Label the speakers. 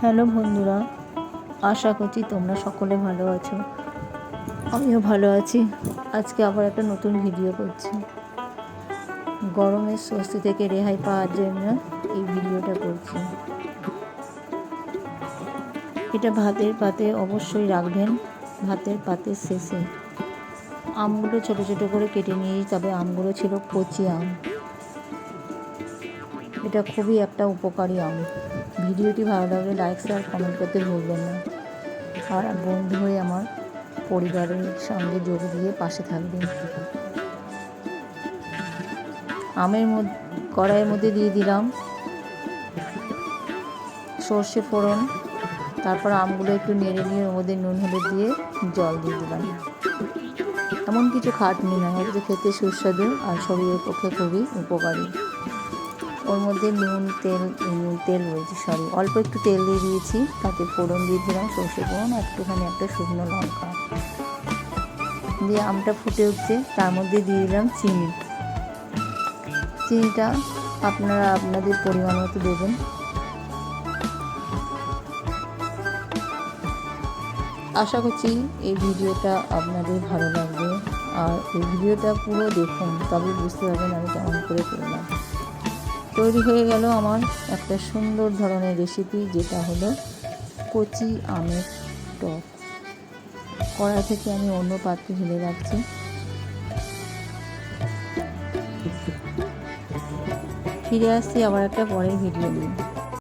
Speaker 1: Hello বন্ধুরা, আশা করছি তোমরা সকলে ভালো আছো। আমিও ভালো আছি। আজকে আবার একটা নতুন ভিডিও করছি। গরমের স্বস্তি থেকে রেহাই পাওয়ার জন্য এই ভিডিওটা করছি। এটা ভাতের পাতে অবশ্যই রাখবেন, ভাতের পাতের শেষে। আমগুলো ছোট ছোট করে কেটে নিয়েছি, তবে আমগুলো ছিল কচি আম। এটা খুবই একটা উপকারী আম ভিডিওটি ভালো লাগলে লাইক শেয়ার কমেন্ট করতে ভুলবেন না। আর বন্ধু হয়ে আমার পরিবারের সঙ্গে যোগ দিয়ে পাশে থাকবেন। আমের মধ্যে কড়াইয়ের মধ্যে দিয়ে দিলাম সর্ষে ফোড়ন। তারপর আমগুলো একটু নেড়ে নিয়ে ওর মধ্যে নুন, হলুদ দিয়ে জল দিয়ে দিলাম। এমন কিছু খাটনি না অথচ খেতে সুস্বাদু আর শরীরের পক্ষে খুবই উপকারী। ওর মধ্যে নুন, তেল তেল বলছি সরি অল্প একটু তেল দিয়ে দিয়েছি। তাতে ফোড়ন দিয়ে দিলাম, সর্ষে ফোড়ন একটুখানি একটা শুকনো লঙ্কা। দিয়ে আমটা ফুটে উঠছে, তার মধ্যে দিয়ে দিলাম চিনি। চিনিটা আপনারা আপনাদের পরিমাণ মতো দেবেন। আশা করছি এই ভিডিওটা আপনাদের ভালো লাগবে। আর এই ভিডিওটা পুরো দেখুন, তবে বুঝতে পারবেন আমি কেমন করে করলাম। তৈরি হয়ে গেল আমার একটা সুন্দর ধরনের রেসিপি যেটা হলো কচি আমের টক। কড়া থেকে আমি অন্য পাত্রে ঢেলে রাখছি। ফিরে আসছি আবার একটা পরের ভিডিও নিয়ে।